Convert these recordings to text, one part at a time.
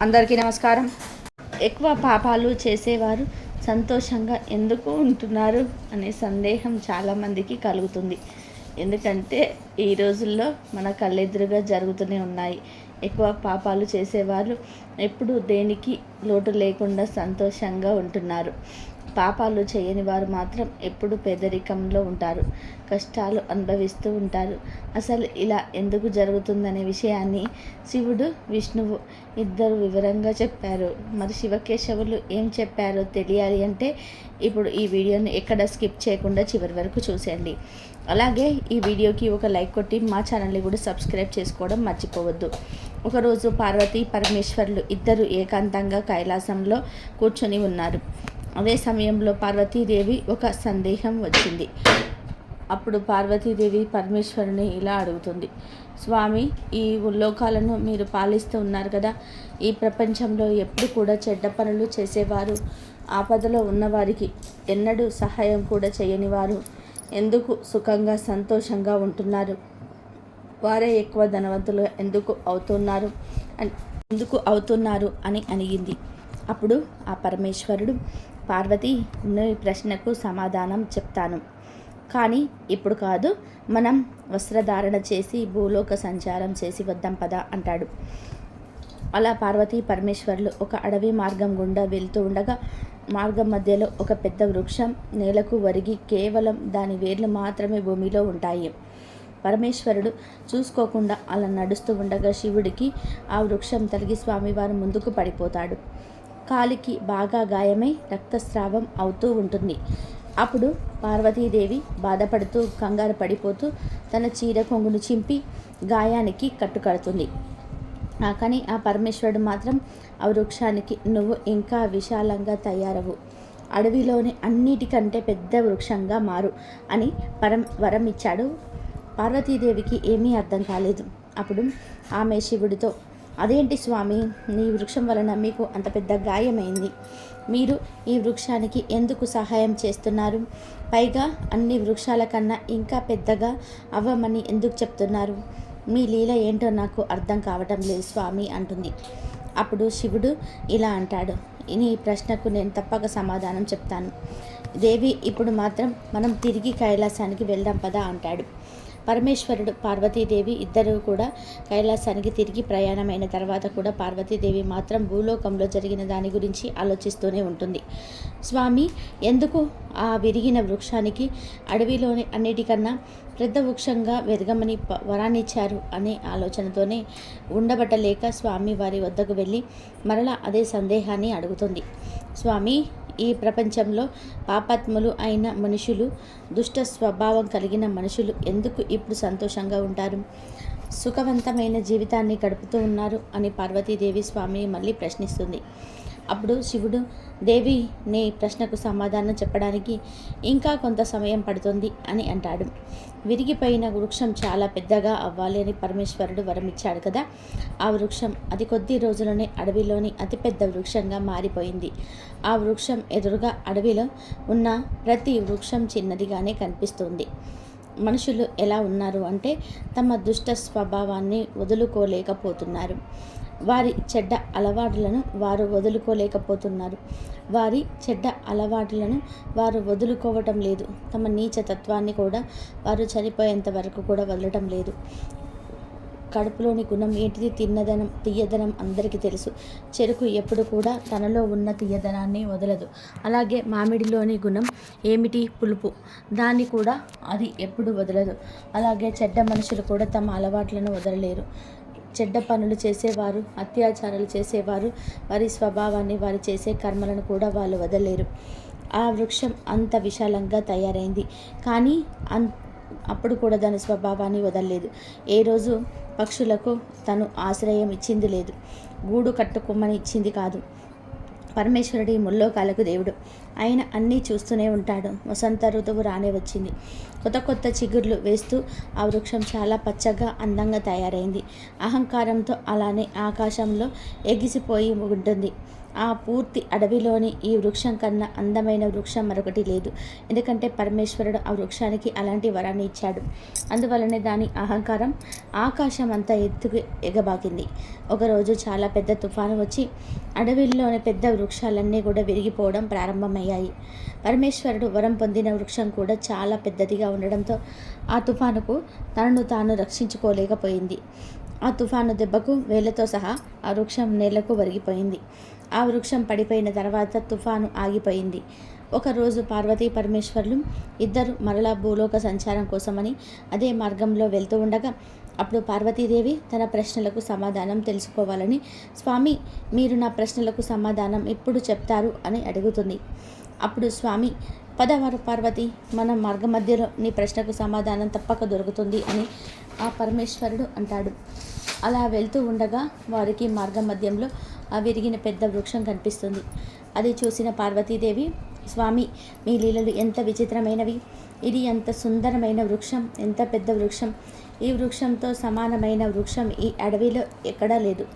అందరికీ నమస్కారం. ఎక్కువ పాపాలు చేసేవారు సంతోషంగా ఎందుకు ఉంటున్నారు అనే సందేహం చాలామందికి కలుగుతుంది. ఎందుకంటే ఈ రోజుల్లో మన కళ్ళెదురుగా జరుగుతూనే ఉన్నాయి. ఎక్కువ పాపాలు చేసేవారు ఎప్పుడు దేనికి లోటు లేకుండా సంతోషంగా ఉంటున్నారు. పాపాలు చేయని వారు మాత్రం ఎప్పుడు పేదరికంలో ఉంటారు. కష్టాలు అనుభవిస్తూ ఉంటారు. అసలు ఇలా ఎందుకు జరుగుతుందనే విషయాన్ని శివుడు విష్ణువు ఇద్దరు వివరంగా చెప్పారు. మరి శివకేశవులు ఏం చెప్పారో తెలియాలి అంటే ఇప్పుడు ఈ వీడియోని ఎక్కడ స్కిప్ చేయకుండా చివరి వరకు చూసేయండి. అలాగే ఈ వీడియోకి ఒక లైక్ కొట్టి మా ఛానల్ని కూడా సబ్స్క్రైబ్ చేసుకోవడం మర్చిపోవద్దు. ఒకరోజు పార్వతి పరమేశ్వర్లు ఇద్దరు ఏకాంతంగా కైలాసంలో కూర్చొని ఉన్నారు. అదే సమయంలో పార్వతీదేవి ఒక సందేహం వచ్చింది. అప్పుడు పార్వతీదేవి పరమేశ్వరుని ఇలా అడుగుతుంది. స్వామి ఈ లోకాలను మీరు పాలిస్తూ ఉన్నారు కదా. ఈ ప్రపంచంలో ఎప్పుడు కూడా చెడ్డ పనులు చేసేవారు ఆపదలో ఉన్నవారికి ఎన్నడూ సహాయం కూడా చేయని వారు ఎందుకు సుఖంగా సంతోషంగా ఉంటున్నారు? వారే ఎక్కువ ధనవంతులు ఎందుకు అవుతున్నారు అని ఎందుకు అవుతున్నారు అని అడిగింది అప్పుడు ఆ పరమేశ్వరుడు పార్వతి నీ ప్రశ్నకు సమాధానం చెప్తాను. కానీ ఇప్పుడు కాదు మనం వస్త్రధారణ చేసి భూలోక సంచారం చేసి వద్దాం పద అంటాడు. అలా పార్వతి పరమేశ్వర్లు ఒక అడవి మార్గం గుండా వెళ్తూ ఉండగా మార్గం మధ్యలో ఒక పెద్ద వృక్షం నేలకు వరిగి కేవలం దాని వేర్లు మాత్రమే భూమిలో ఉంటాయి. పరమేశ్వరుడు చూసుకోకుండా అలా నడుస్తూ ఉండగా శివుడికి ఆ వృక్షం తలిగి స్వామివారు ముందుకు పడిపోతాడు. కాలికి బాగా గాయమై రక్తస్రావం అవుతూ ఉంటుంది. అప్పుడు పార్వతీదేవి బాధపడుతూ కంగారు పడిపోతూ తన చీర కొంగును చింపి గాయానికి కట్టుకడుతుంది. కానీ ఆ పరమేశ్వరుడు మాత్రం ఆ వృక్షానికి నువ్వు ఇంకా విశాలంగా తయారవు. అడవిలోని అన్నిటికంటే పెద్ద వృక్షంగా మారు అని పరం వరం ఇచ్చాడు. పార్వతీదేవికి ఏమీ అర్థం కాలేదు. అప్పుడు ఆమె శివుడితో అదేంటి స్వామి? నీ వృక్షం వలన మీకు అంత పెద్ద గాయమైంది. మీరు ఈ వృక్షానికి ఎందుకు సహాయం చేస్తున్నారు? పైగా అన్ని వృక్షాల కన్నా ఇంకా పెద్దగా అవ్వమని ఎందుకు చెప్తున్నారు? మీ లీల ఏంటో నాకు అర్థం కావటం లేదు స్వామి అంటుంది. అప్పుడు శివుడు ఇలా అంటాడు. నీ ప్రశ్నకు నేను తప్పక సమాధానం చెప్తాను. దేవి ఇప్పుడు మాత్రం మనం తిరిగి కైలాసానికి వెళ్దాం పదా అంటాడు. పరమేశ్వరుడు పార్వతీదేవి ఇద్దరు కూడా కైలాసానికి తిరిగి ప్రయాణమైన తర్వాత కూడా పార్వతీదేవి మాత్రం భూలోకంలో జరిగిన దాని గురించి ఆలోచిస్తూనే ఉంటుంది. స్వామి ఎందుకు ఆ విరిగిన వృక్షానికి అడవిలోని అన్నిటికన్నా పెద్ద వృక్షంగా వెరగమని వరాన్నిచ్చారు అనే ఆలోచనతోనే ఉండబట్టలేక స్వామి వారి వద్దకు వెళ్ళి మరలా అదే సందేహాన్ని అడుగుతుంది. స్వామి ఈ ప్రపంచంలో పాపాత్ములు అయిన మనుషులు దుష్ట స్వభావం కలిగిన మనుషులు ఎందుకు ఇప్పుడు సంతోషంగా ఉంటారు? సుఖవంతమైన జీవితాన్ని గడుపుతూ ఉన్నారు అని పార్వతీదేవి స్వామి మళ్ళీ ప్రశ్నిస్తుంది. అప్పుడు శివుడు దేవి నీ ప్రశ్నకు సమాధానం చెప్పడానికి ఇంకా కొంత సమయం పడుతుంది అని అంటాడు. విరిగిపోయిన వృక్షం చాలా పెద్దగా అవ్వాలి అని పరమేశ్వరుడు వరమిచ్చాడు కదా. ఆ వృక్షం అది కొద్ది రోజుల్లోనే అడవిలోని అతిపెద్ద వృక్షంగా మారిపోయింది. ఆ వృక్షం ఎదురుగా అడవిలో ఉన్న ప్రతి వృక్షం చిన్నదిగానే కనిపిస్తుంది. మనుషులు ఎలా ఉన్నారు అంటే తమ దుష్ట స్వభావాన్ని వదులుకోలేకపోతున్నారు. వారి చెడ్డ అలవాట్లను వారు వదులుకోలేకపోతున్నారు. వారి చెడ్డ అలవాట్లను వారు వదులుకోవటం లేదు. తమ నీచ తత్వాన్ని కూడా వారు చనిపోయేంత వరకు కూడా వదలటం లేదు. కడుపులోని గుణం ఏంటిది? తిన్నదనం తీయదనం అందరికీ తెలుసు. చెరుకు ఎప్పుడు కూడా తనలో ఉన్న తీయదనాన్ని వదలదు. అలాగే మామిడిలోని గుణం ఏమిటి? పులుపు. దాన్ని కూడా అది ఎప్పుడు వదలదు. అలాగే చెడ్డ మనుషులు కూడా తమ అలవాట్లను వదలలేరు. చెడ్డ పనులు చేసేవారు అత్యాచారాలు చేసేవారు వారి స్వభావాన్ని వారు చేసే కర్మలను కూడా వాళ్ళు వదలేరు ఆ వృక్షం అంత విశాలంగా తయారైంది. కానీ అన్ అప్పుడు కూడా దాని స్వభావాన్ని వదలలేదు. ఏ రోజు పక్షులకు తను ఆశ్రయం ఇచ్చింది లేదు. గూడు కట్టుకోమని ఇచ్చింది కాదు. పరమేశ్వరుడి ముల్లోకాలకు దేవుడు. ఆయన అన్నీ చూస్తూనే ఉంటాడు. వసంత ఋతువు రానే వచ్చింది. కొత్త కొత్త చిగుర్లు వేస్తూ ఆ వృక్షం చాలా పచ్చగా అందంగా తయారైంది. అహంకారంతో అలానే ఆకాశంలో ఎగిసిపోయి ఉంటుంది. ఆ పూర్తి అడవిలోని ఈ వృక్షం కన్నా అందమైన వృక్షం మరొకటి లేదు. ఎందుకంటే పరమేశ్వరుడు ఆ వృక్షానికి అలాంటి వరాన్ని ఇచ్చాడు. అందువలనే దాని అహంకారం ఆకాశం అంతా ఎత్తుకు ఎగబాకింది. ఒకరోజు చాలా పెద్ద తుఫాను వచ్చి అడవిలోని పెద్ద వృక్షాలన్నీ కూడా విరిగిపోవడం ప్రారంభమయ్యాయి. పరమేశ్వరుడు వరం పొందిన వృక్షం కూడా చాలా పెద్దదిగా ఉండడంతో ఆ తుఫానుకు తనను తాను రక్షించుకోలేకపోయింది. ఆ తుఫాను దెబ్బకు వేళ్ళతో సహా ఆ వృక్షం నేలకు వరిగిపోయింది ఆ వృక్షం పడిపోయిన తర్వాత తుఫాను ఆగిపోయింది. ఒకరోజు పార్వతీ పరమేశ్వర్లు ఇద్దరు మరలా భూలోక సంచారం కోసమని అదే మార్గంలో వెళ్తూ ఉండగా అప్పుడు పార్వతీదేవి తన ప్రశ్నలకు సమాధానం తెలుసుకోవాలని స్వామి మీరు నా ప్రశ్నలకు సమాధానం ఎప్పుడు చెప్తారు? అని అడుగుతుంది. అప్పుడు స్వామి పదవారు పార్వతి మన మార్గ మధ్యలో నీ ప్రశ్నకు సమాధానం తప్పక దొరుకుతుంది అని ఆ పరమేశ్వరుడు అంటాడు. అలా వెళ్తూ ఉండగా వారికి మార్గం మధ్యంలో ఆ విరిగిన పెద్ద వృక్షం కనిపిస్తుంది. అది చూసిన పార్వతీదేవి స్వామి మీ లీలలు ఎంత విచిత్రమైనవి. ఇది ఎంత సుందరమైన వృక్షం ఎంత పెద్ద వృక్షం. ఈ వృక్షంతో సమానమైన వృక్షం ఈ అడవిలో ఎక్కడా లేదు.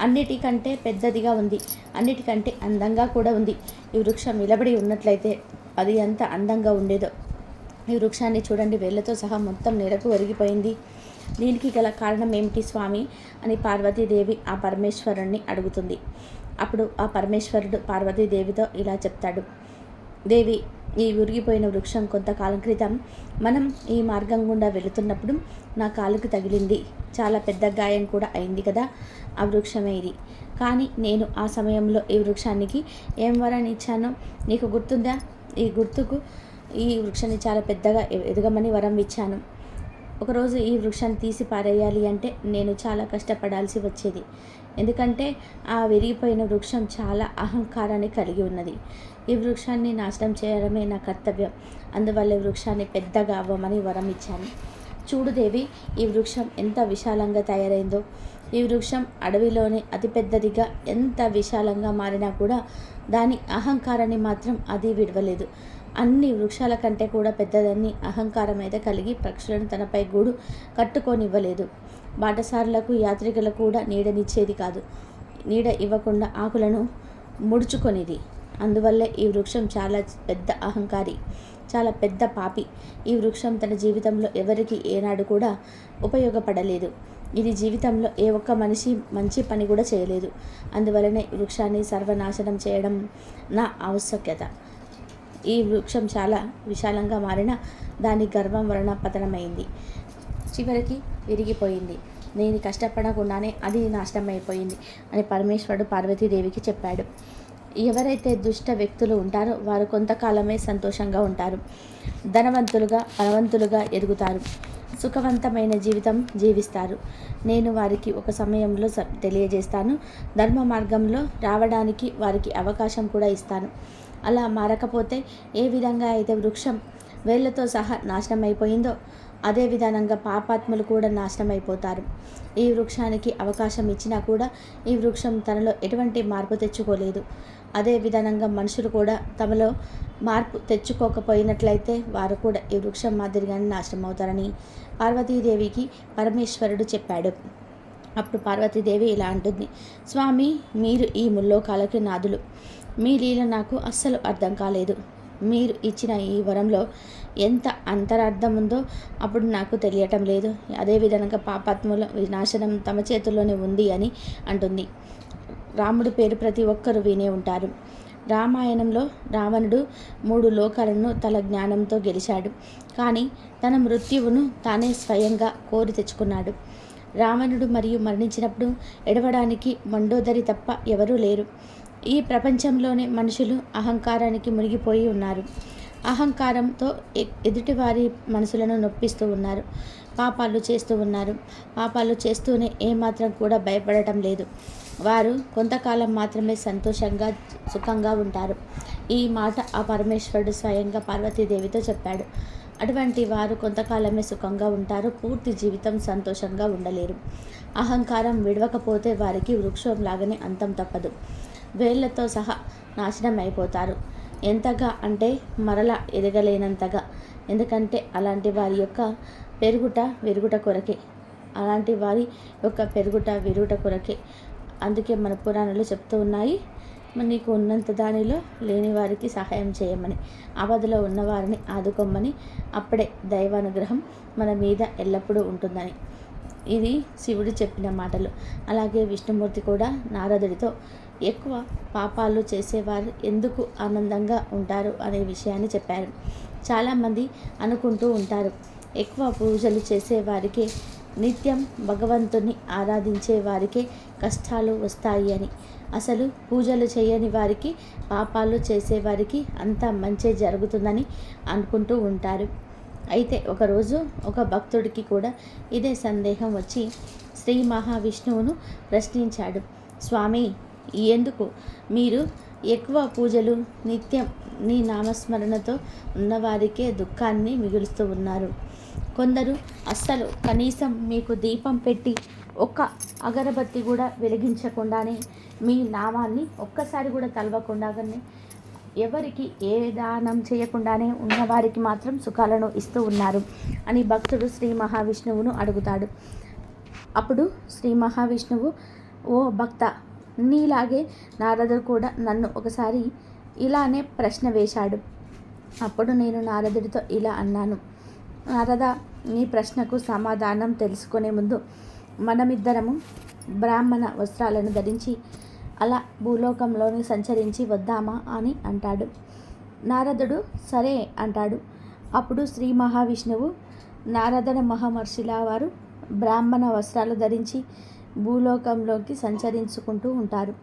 అన్నిటికంటే పెద్దదిగా ఉంది. అన్నిటికంటే అందంగా కూడా ఉంది. ఈ వృక్షం నిలబడి ఉన్నట్లయితే అది ఎంత అందంగా ఉండేదో. ఈ వృక్షాన్ని చూడండి. వేళ్ళతో సహా మొత్తం నెలకు ఒరిగిపోయింది. దీనికి గల కారణం ఏమిటి స్వామి? అని పార్వతీదేవి ఆ పరమేశ్వరుణ్ణి అడుగుతుంది. అప్పుడు ఆ పరమేశ్వరుడు పార్వతీదేవితో ఇలా చెప్తాడు. దేవి ఈ ఉరిగిపోయిన వృక్షం కొంతకాలం క్రితం మనం ఈ మార్గం గుండా వెళుతున్నప్పుడు నా కాలుకు తగిలింది. చాలా పెద్ద గాయం కూడా అయింది కదా ఆ వృక్షమే ఇది. కానీ నేను ఆ సమయంలో ఈ వృక్షానికి ఏం వరాన్ని ఇచ్చానో నీకు గుర్తుందా? ఈ గుర్తుకు ఈ వృక్షాన్ని చాలా పెద్దగా ఎదగమని వరం ఇచ్చాను. ఒకరోజు ఈ వృక్షాన్ని తీసి పారేయాలి అంటే నేను చాలా కష్టపడాల్సి వచ్చేది. ఎందుకంటే ఆ విరిగిపోయిన వృక్షం చాలా అహంకారాన్ని కలిగి ఉన్నది. ఈ వృక్షాన్ని నాశనం చేయడమే నా కర్తవ్యం. అందువల్ల వృక్షాన్ని పెద్దగా అవ్వమని వరం ఇచ్చాను. చూడు దేవి ఈ వృక్షం ఎంత విశాలంగా తయారైందో. ఈ వృక్షం అడవిలోనే అతిపెద్దదిగా ఎంత విశాలంగా మారినా కూడా దాని అహంకారాన్ని మాత్రం అది విడవలేదు. అన్ని వృక్షాల కంటే కూడా పెద్దదని అహంకారం అయితే కలిగి పక్షులను తనపై గూడు కట్టుకోనివ్వలేదు. బాటసారులకు యాత్రికులకు కూడా నీడనిచ్చేది కాదు. నీడ ఇవ్వకుండా ఆకులను ముడుచుకొనిది. అందువల్లే ఈ వృక్షం చాలా పెద్ద అహంకారి చాలా పెద్ద పాపి. ఈ వృక్షం తన జీవితంలో ఎవరికి ఏనాడు కూడా ఉపయోగపడలేదు. ఇది జీవితంలో ఏ ఒక్క మనిషి మంచి పని కూడా చేయలేదు. అందువలనే వృక్షాన్ని సర్వనాశనం చేయడం నా ఆవశ్యకత. ఈ వృక్షం చాలా విశాలంగా మారిన దాని గర్వం వలన పతనమైంది. చివరికి విరిగిపోయింది. నేను కష్టపడకుండానే అది నాశనం అయిపోయింది అని పరమేశ్వరుడు పార్వతీదేవికి చెప్పాడు. ఎవరైతే దుష్ట వ్యక్తులు ఉంటారో వారు కొంతకాలమే సంతోషంగా ఉంటారు. ధనవంతులుగా బలవంతులుగా ఎదుగుతారు. సుఖవంతమైన జీవితం జీవిస్తారు. నేను వారికి ఒక సమయంలో తెలియజేస్తాను. ధర్మ మార్గంలో రావడానికి వారికి అవకాశం కూడా ఇస్తాను. అలా మారకపోతే ఏ విధంగా అయితే వృక్షం వేళ్ళతో సహా నాశనం అయిపోయిందో అదే విధానంగా పాపాత్ములు కూడా నాశనం అయిపోతారు ఈ వృక్షానికి అవకాశం ఇచ్చినా కూడా ఈ వృక్షం తనలో ఎటువంటి మార్పు తెచ్చుకోలేదు. అదే విధానంగా మనుషులు కూడా తమలో మార్పు తెచ్చుకోకపోయినట్లయితే వారు కూడా ఈ వృక్షం మాదిరిగానే నాశనం అవుతారని పార్వతీదేవికి పరమేశ్వరుడు చెప్పాడు. అప్పుడు పార్వతీదేవి ఇలా అంటుంది స్వామి మీరు ఈ ముల్లోకాలకి నాదులు. మీ లీల నాకు అస్సలు అర్థం కాలేదు. మీరు ఇచ్చిన ఈ వరంలో ఎంత అంతరార్థం ఉందో అప్పుడు నాకు తెలియటం లేదు. అదేవిధంగా పాపాత్ముల వినాశనం తమ చేతుల్లోనే ఉంది అని అంటుంది. రాముడి పేరు ప్రతి ఒక్కరూ వినే ఉంటారు. రామాయణంలో రావణుడు మూడు లోకాలను తన జ్ఞానంతో గెలిచాడు. కానీ తన మృత్యువును తానే స్వయంగా కోరి తెచ్చుకున్నాడు. రావణుడు మరియు మరణించినప్పుడు ఎడవడానికి మండోదరి తప్ప ఎవరూ లేరు. ఈ ప్రపంచంలోనే మనుషులు అహంకారానికి మునిగిపోయి ఉన్నారు. అహంకారంతో ఎదుటివారి మనసులను నొప్పిస్తూ ఉన్నారు. పాపాలు చేస్తూ ఉన్నారు. పాపాలు చేస్తూనే ఏమాత్రం కూడా భయపడటం లేదు. వారు కొంతకాలం మాత్రమే సంతోషంగా సుఖంగా ఉంటారు. ఈ మాట ఆ పరమేశ్వరుడు స్వయంగా పార్వతీదేవితో చెప్పాడు. అటువంటి వారు కొంతకాలమే సుఖంగా ఉంటారు. పూర్తి జీవితం సంతోషంగా ఉండలేరు. అహంకారం విడవకపోతే వారికి వృక్షం లాగానే అంతం తప్పదు. వేళ్ళతో సహా నాశనం అయిపోతారు ఎంతగా అంటే మరల ఎదగలేనంతగా. ఎందుకంటే అలాంటి వారి యొక్క పెరుగుట విరుగుట కొరకే. అలాంటి వారి యొక్క పెరుగుట విరుగుట కొరకే. అందుకే మన పురాణాలు చెప్తూ ఉన్నాయి నీకు ఉన్నంత దానిలో లేని వారికి సహాయం చేయమని. ఆపదలో ఉన్నవారిని ఆదుకోమని. అప్పుడే దైవానుగ్రహం మన మీద ఎల్లప్పుడూ ఉంటుందని. ఇది శివుడు చెప్పిన మాటలు. అలాగే విష్ణుమూర్తి కూడా నారదుడితో ఎక్కువ పాపాలు చేసేవారు ఎందుకు ఆనందంగా ఉంటారు అనే విషయాన్ని చెప్పారు. చాలామంది అనుకుంటూ ఉంటారు. ఎక్కువ పూజలు చేసేవారికే నిత్యం భగవంతుని ఆరాధించే వారికే కష్టాలు వస్తాయి అని. అసలు పూజలు చేయని వారికి పాపాలు చేసేవారికి అంత మంచి జరుగుతుందని అనుకుంటూ ఉంటారు. అయితే ఒకరోజు ఒక భక్తుడికి కూడా ఇదే సందేహం వచ్చి శ్రీ మహావిష్ణువును ప్రశ్నించాడు. స్వామి ఎందుకు? మీరు ఎక్కువ పూజలు నిత్యం నీ నామస్మరణతో ఉన్నవారికే దుఃఖాన్ని మిగులుస్తూ ఉన్నారు. కొందరు అస్సలు కనీసం మీకు దీపం పెట్టి ఒక్క అగరబత్తి కూడా వెలిగించకుండానే మీ నామాన్ని ఒక్కసారి కూడా తలవకుండానే ఎవరికి ఏ దానం చేయకుండానే ఉన్నవారికి మాత్రం సుఖాలను ఇస్తూ ఉన్నారు అని భక్తుడు శ్రీ మహావిష్ణువును అడుగుతాడు. అప్పుడు శ్రీ మహావిష్ణువు ఓ భక్త నీలాగే నారదుడు కూడా నన్ను ఒకసారి ఇలానే ప్రశ్న వేశాడు. అప్పుడు నేను నారదుడితో ఇలా అన్నాను. నారద నీ ప్రశ్నకు సమాధానం తెలుసుకునే ముందు మనమిద్దరము బ్రాహ్మణ వస్త్రాలను ధరించి అలా భూలోకంలోని సంచరించి వద్దామా అని అంటాడు. నారదుడు సరే అంటాడు. అప్పుడు శ్రీ మహావిష్ణువు నారదన మహమర్షిలా వారు బ్రాహ్మణ వస్త్రాలు ధరించి భూలోకంలోకి సంచరించుకుంటూ ఉంటారు.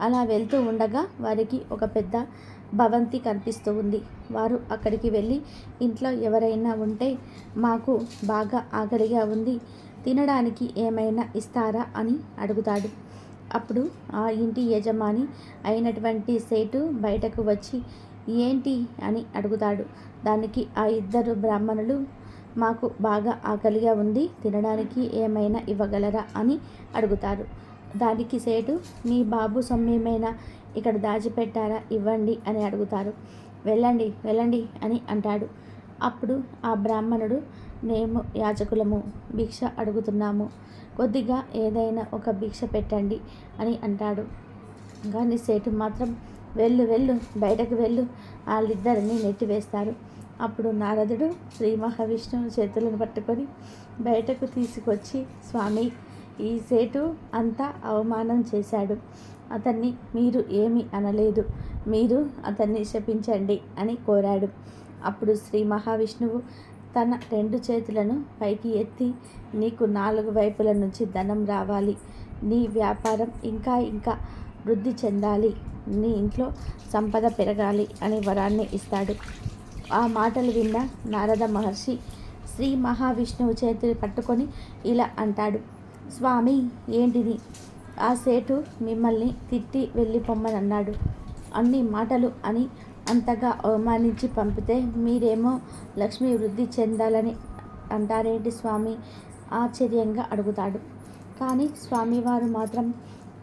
అలా వెళ్తూ ఉండగా వారికి ఒక పెద్ద భవంతి కనిపిస్తూ ఉంది. వారు అక్కడికి వెళ్ళి ఇంట్లో ఎవరైనా ఉంటే మాకు బాగా ఆకలిగా ఉంది. తినడానికి ఏమైనా ఇస్తారా? అని అడుగుతాడు. అప్పుడు ఆ ఇంటి యజమాని అయినటువంటి సేటు బయటకు వచ్చి ఏంటి? అని అడుగుతాడు. దానికి ఆ ఇద్దరు బ్రాహ్మణులు మాకు బాగా ఆకలిగా ఉంది తినడానికి ఏమైనా ఇవ్వగలరా? అని అడుగుతారు. దానికి సేటు మీ బాబు సొమ్మేమైనా ఇక్కడ దాచిపెట్టారా? ఇవ్వండి అని అడుగుతారు. వెళ్ళండి వెళ్ళండి అని అంటాడు. అప్పుడు ఆ బ్రాహ్మణుడు మేము యాచకులము భిక్ష అడుగుతున్నాము. కొద్దిగా ఏదైనా ఒక భిక్ష పెట్టండి అని అంటాడు. కానీ సేటు మాత్రం వెళ్ళు వెళ్ళు బయటకు వెళ్ళు వాళ్ళిద్దరిని నెట్టివేస్తారు. అప్పుడు నారదుడు శ్రీ మహావిష్ణువు చేతులను పట్టుకొని బయటకు తీసుకొచ్చి స్వామి ఈ సేటు అంతా అవమానం చేశాడు. అతన్ని మీరు ఏమి అనలేదు. మీరు అతన్ని శపించండి అని కోరాడు. అప్పుడు శ్రీ మహావిష్ణువు తన రెండు చేతులను పైకి ఎత్తి నీకు నాలుగు వైపుల నుంచి ధనం రావాలి. నీ వ్యాపారం ఇంకా ఇంకా వృద్ధి చెందాలి. నీ ఇంట్లో సంపద పెరగాలి అనే వరాన్ని ఇస్తాడు. ఆ మాటలు విన్న నారద మహర్షి శ్రీ మహావిష్ణువు చేతులు పట్టుకొని ఇలా అంటాడు. స్వామి ఏంటిది? ఆ సేటు మిమ్మల్ని తిట్టి వెళ్ళిపోమ్మని అన్నాడు అన్ని మాటలు అని అంతగా అవమానించి పంపితే మీరేమో లక్ష్మి వృద్ధి చెందాలని అంటారేంటి స్వామి? ఆశ్చర్యంగా అడుగుతాడు. కానీ స్వామివారు మాత్రం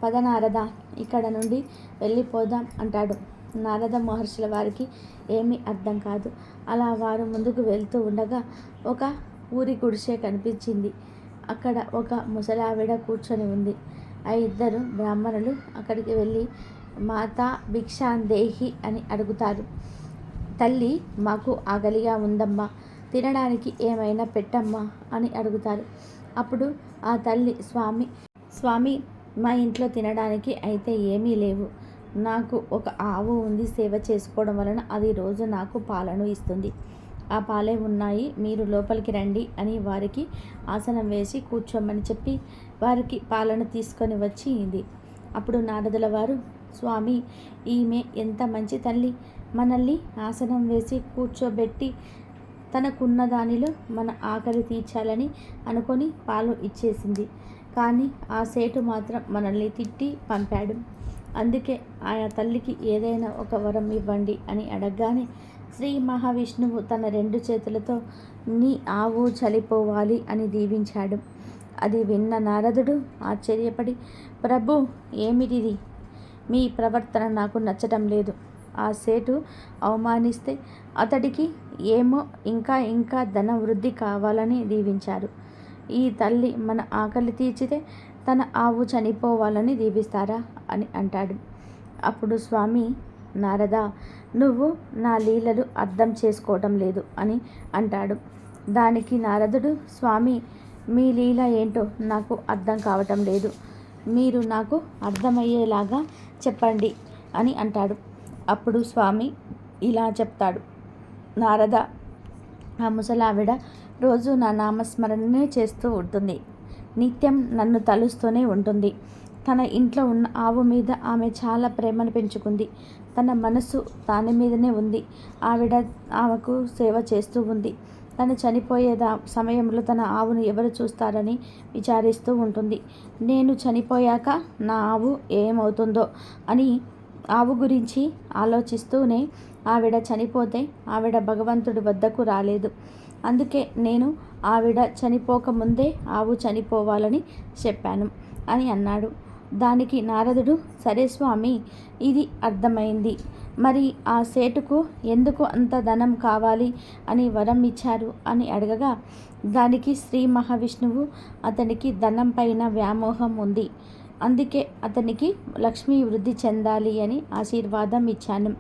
పద నారద ఇక్కడ నుండి వెళ్ళిపోదాం అంటాడు. నారద మహర్షుల వారికి ఏమీ అర్థం కాదు. అలా వారు ముందుకు వెళ్తూ ఉండగా ఒక ఊరి గుడిసె కనిపించింది. అక్కడ ఒక ముసలావిడ కూర్చొని ఉంది. ఆ ఇద్దరు బ్రాహ్మణులు అక్కడికి వెళ్ళి మాతా భిక్షాందేహి అని అడుగుతారు. తల్లి మాకు ఆకలిగా ఉందమ్మా తినడానికి ఏమైనా పెట్టమ్మా అని అడుగుతారు. అప్పుడు ఆ తల్లి స్వామి స్వామి మా ఇంట్లో తినడానికి అయితే ఏమీ లేవు. నాకు ఒక ఆవు ఉంది సేవ చేసుకోవడం వలన అది రోజు నాకు పాలను ఇస్తుంది. ఆ పాలే ఉన్నాయి మీరు లోపలికి రండి అని వారికి ఆసనం వేసి కూర్చోమని చెప్పి వారికి పాలను తీసుకొని వచ్చి ఇది. అప్పుడు నారదుల వారు స్వామి ఈమె ఎంత మంచి తల్లి. మనల్ని ఆసనం వేసి కూర్చోబెట్టి తనకున్న దానిలో మన ఆకలి తీర్చాలని అనుకొని పాలు ఇచ్చేసింది. కానీ ఆ సేటు మాత్రం మనల్ని తిట్టి పంపాడు. అందుకే ఆయా తల్లికి ఏదైనా ఒక వరం ఇవ్వండి అని అడగగానే శ్రీ మహావిష్ణువు తన రెండు చేతులతో నీ ఆవు చలిపోవాలి అని దీవించాడు. అది విన్న నారదుడు ఆశ్చర్యపడి ప్రభు ఏమిటిది? మీ ప్రవర్తన నాకు నచ్చటం లేదు. ఆ సేటు అవమానిస్తే అతడికి ఏమో ఇంకా ఇంకా ధన వృద్ధి కావాలని దీవించారు ఈ తల్లి మన ఆకలి తీర్చితే తన ఆవు చనిపోవాలని దీవిస్తారా అని అంటాడు. అప్పుడు స్వామి నారద నువ్వు నా లీలలు అర్థం చేసుకోవటం లేదు అని అంటాడు. దానికి నారదుడు స్వామి మీ లీల ఏంటో నాకు అర్థం కావటం లేదు. మీరు నాకు అర్థమయ్యేలాగా చెప్పండి అని అంటాడు. అప్పుడు స్వామి ఇలా చెప్తాడు. నారద ఆ ముసలావిడ రోజు నా నామస్మరణనే చేస్తూ ఉంటుంది. నిత్యం నన్ను తలుస్తూనే ఉంటుంది. తన ఇంట్లో ఉన్న ఆవు మీద ఆమె చాలా ప్రేమను పెంచుకుంది. తన మనసు దాని మీదనే ఉంది. ఆవిడ ఆమెకు సేవ చేస్తూ ఉంది. తను చనిపోయే సమయంలో తన ఆవును ఎవరు చూస్తారని విచారిస్తూ ఉంటుంది. నేను చనిపోయాక నా ఆవు ఏమవుతుందో అని ఆవు గురించి ఆలోచిస్తూనే ఆవిడ చనిపోతే ఆవిడ భగవంతుడి వద్దకు రాలేదు. అందుకే నేను ఆవిడ చనిపోకముందే ఆవు చనిపోవాలని చెప్పాను అని అన్నాడు. దానికి నారదుడు సరే స్వామి ఇది అర్థమైంది. మరి ఆ సేటుకు ఎందుకు అంత ధనం కావాలి అని వరం ఇచ్చారు అని అడగగా దానికి శ్రీ మహావిష్ణువు అతనికి ధనం పైన వ్యామోహం ఉంది. అందుకే అతనికి లక్ష్మీ వృద్ధి చెందాలి అని ఆశీర్వాదం ఇచ్చాను.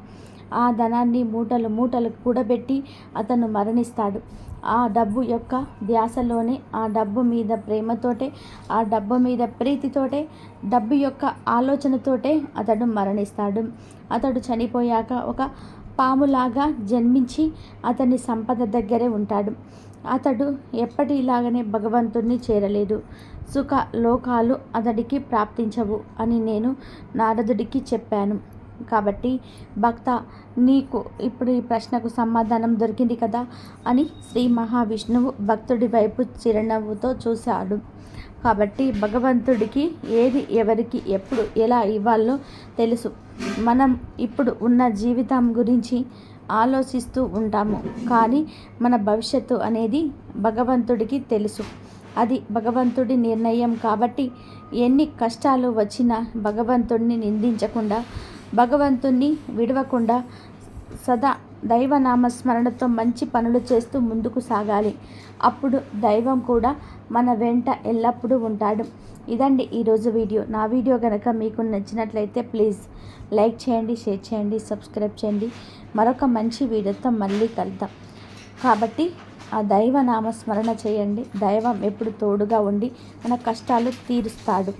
ఆ ధనాన్ని మూటలు మూటలు కూడబెట్టి అతను మరణిస్తాడు. ఆ డబ్బు యొక్క ధ్యాసలోనే ఆ డబ్బు మీద ప్రేమతోటే ఆ డబ్బు మీద ప్రీతితోటే డబ్బు యొక్క ఆలోచనతోటే అతడు మరణిస్తాడు. అతడు చనిపోయాక ఒక పాములాగా జన్మించి అతని సంపద దగ్గరే ఉంటాడు. అతడు ఎప్పటిలాగనే భగవంతుణ్ణి చేరలేదు. సుఖ లోకాలు అతడికి ప్రాప్తించవు అని నేను నారదుడికి చెప్పాను. కాబట్టి భక్త నీకు ఇప్పుడు ఈ ప్రశ్నకు సమాధానం దొరికింది కదా అని శ్రీ మహావిష్ణువు భక్తుడి వైపు చిరునవ్వుతో చూశాడు. కాబట్టి భగవంతుడికి ఏది ఎవరికి ఎప్పుడు ఎలా ఇవ్వాలో తెలుసు. మనం ఇప్పుడు ఉన్న జీవితం గురించి ఆలోచిస్తూ ఉంటాము. కానీ మన భవిష్యత్తు అనేది భగవంతుడికి తెలుసు. అది భగవంతుడి నిర్ణయం కాబట్టి ఎన్ని కష్టాలు వచ్చినా భగవంతుడిని నిందించకుండా భగవంతుణ్ణి విడవకుండా సదా దైవనామస్మరణతో మంచి పనులు చేస్తూ ముందుకు సాగాలి. అప్పుడు దైవం కూడా మన వెంట ఎల్లప్పుడూ ఉంటాడు. ఇదండి ఈరోజు వీడియో. నా వీడియో కనుక మీకు నచ్చినట్లయితే ప్లీజ్ లైక్ చేయండి షేర్ చేయండి సబ్స్క్రైబ్ చేయండి. మరొక మంచి వీడియోతో మళ్ళీ కలుద్దాం. కాబట్టి ఆ దైవ నామస్మరణ చేయండి. దైవం ఎప్పుడు తోడుగా ఉండి మన కష్టాలు తీరుస్తాడు.